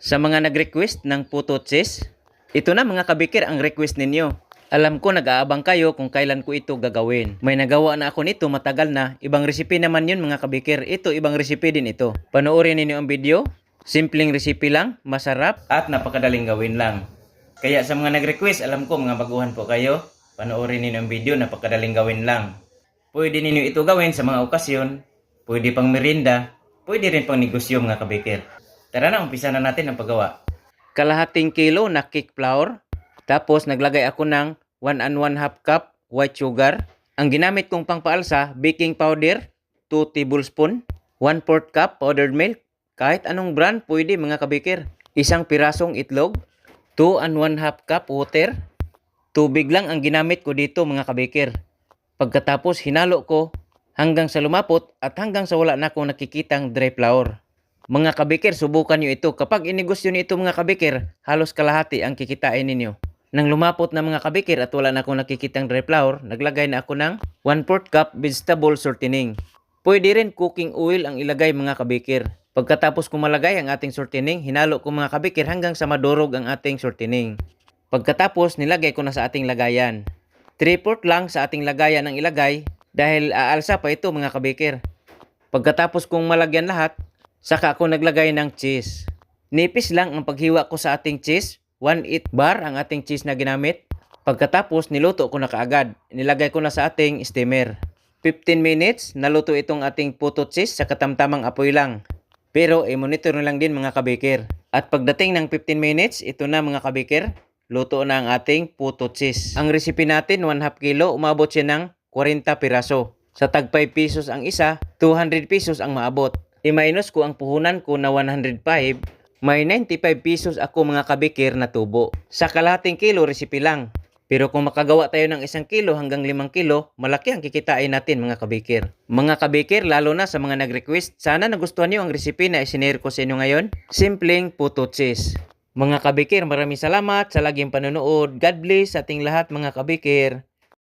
Sa mga nag-request ng puto cheese, ito na mga kabikir ang request ninyo. Alam ko nag-aabang kayo kung kailan ko ito gagawin. May nagawa na ako nito matagal na. Ibang recipe naman yun mga kabikir. Ito ibang recipe din ito. Panoorin ninyo ang video. Simpleng recipe lang, masarap at napakadaling gawin lang. Kaya sa mga nag-request, alam ko mga baguhan po kayo. Panoorin ninyo ang video, napakadaling gawin lang. Pwede ninyo ito gawin sa mga okasyon, pwede pang merinda, pwede rin pang negosyo mga kabikir. Tara na, umpisa na natin ang paggawa. Kalahating kilo na cake flour, tapos naglagay ako ng 1 and 1 half cup white sugar. Ang ginamit kong pangpaalsa, baking powder, 2 tablespoon, 1 4 cup powdered milk, kahit anong brand pwede mga kabikir. Isang pirasong itlog, 2 and 1 half cup water, tubig lang ang ginamit ko dito mga kabikir. Pagkatapos hinalo ko hanggang sa lumapot at hanggang sa wala na akong nakikitang dry flour. Mga kabikir, subukan nyo ito. Kapag inegosyo nyo ito mga kabikir, halos kalahati ang kikitain ninyo. Nang lumapot na mga kabikir at wala na akong nakikitang dry flour, naglagay na ako ng 1 4 cup vegetable shortening. Pwede rin cooking oil ang ilagay mga kabikir. Pagkatapos ko malagay ang ating shortening, hinalo ko mga kabikir hanggang sa madurog ang ating shortening. Pagkatapos, nilagay ko na sa ating lagayan. 3-4 lang sa ating lagayan ang ilagay dahil aalsa pa ito mga kabikir. Pagkatapos kong malagyan lahat, saka ako naglagay ng cheese. Nipis lang ang paghiwa ko sa ating cheese. 1-8 bar ang ating cheese na ginamit. Pagkatapos niluto ko na kaagad. Nilagay ko na sa ating steamer. 15 minutes, naluto itong ating puto cheese sa katamtamang apoy lang. Pero i-monitor na lang din mga kabikir. At pagdating ng 15 minutes, ito na mga kabikir, luto na ang ating puto cheese. Ang recipe natin, 1 half kilo, umabot siya ng 40 piraso. Sa tag 5 pesos ang isa, 200 pesos ang maabot. I-minus ko ang puhunan ko na 105, may 95 pesos ako mga kabikir na tubo. Sa kalahating kilo, recipe lang. Pero kung makagawa tayo ng isang kilo hanggang limang kilo, malaki ang kikitain natin mga kabikir. Mga kabikir, lalo na sa mga nag-request, sana nagustuhan niyo ang recipe na isinare ko sa inyo ngayon. Simpleng puto cheese. Mga kabikir, maraming salamat sa laging panonood. God bless sa ating lahat mga kabikir.